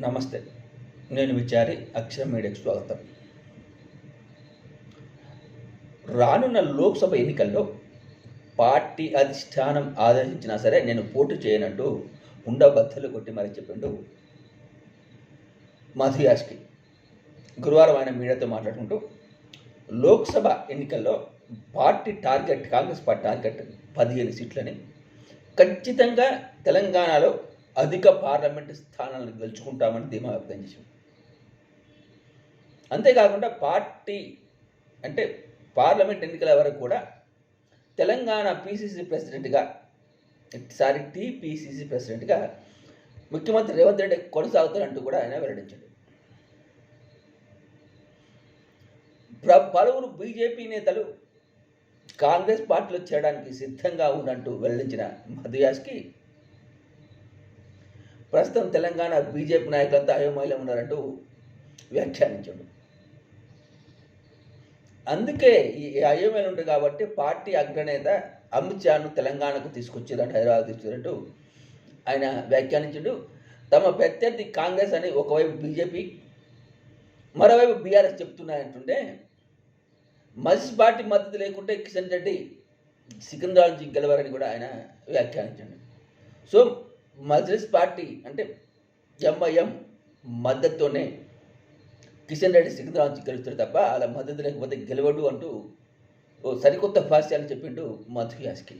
నమస్తే నేను విచారి అక్షర మీడియాకు స్వాగతం. రానున్న లోక్సభ ఎన్నికల్లో పార్టీ అధిష్టానం ఆదేశించినా సరే నేను పోటీ చేయనంటూ ఉండబద్దలు కొట్టి మరి చెప్పిండు మధుయాస్కి గురువారం ఆయన మీడియాతో మాట్లాడుకుంటూ లోక్సభ ఎన్నికల్లో party target Congress party target పదిహేను సీట్లని ఖచ్చితంగా తెలంగాణలో అధిక పార్లమెంటు స్థానాలను గెలుచుకుంటామని ధీమా వ్యక్తం చేశాం అంతేకాకుండా పార్టీ అంటే పార్లమెంట్ ఎన్నికల వరకు కూడా తెలంగాణ పిసిసి ప్రెసిడెంట్గా ఈసారి టీపీసీసీ ప్రెసిడెంట్గా ముఖ్యమంత్రి రేవంత్ రెడ్డి కొనసాగుతారంటూ కూడా ఆయన వెల్లడించాడు. ప్ర- పలువురు బీజేపీ నేతలు కాంగ్రెస్ పార్టీలో చేరడానికి సిద్ధంగా ఉన్నట్టు వెల్లడించిన మధుయాస్కి ప్రస్తుతం తెలంగాణ బీజేపీ నాయకులంతా అయోమయంలో ఉన్నారంటూ వ్యాఖ్యానించాడు. అందుకే ఈ అయోమయం ఉంటుంది కాబట్టి పార్టీ అగ్రనేత అమిత్ షాను తెలంగాణకు తీసుకొచ్చారంటే హైదరాబాద్ తీసుకున్నట్టు ఆయన వ్యాఖ్యానించాడు. తమ ప్రత్యర్థి కాంగ్రెస్ అని ఒకవైపు బీజేపీ మరోవైపు బీఆర్ఎస్ చెప్తున్నాయంటుంటే మజిస్ పార్టీ మద్దతు లేకుంటే కిషన్ రెడ్డి సికింద్రాబాద్ నుంచి గెలవరని కూడా ఆయన వ్యాఖ్యానించండి. సో మజ్లిస్ పార్టీ అంటే ఎంఐఎం మద్దతుతోనే కిషన్ రెడ్డి సికింద్రాబాద్ గెలుస్తారు తప్ప అలా మద్దతు లేకపోతే గెలవడు అంటూ ఓ సరికొత్త భాష్యాలు చెప్పిండు మధు యాస్కి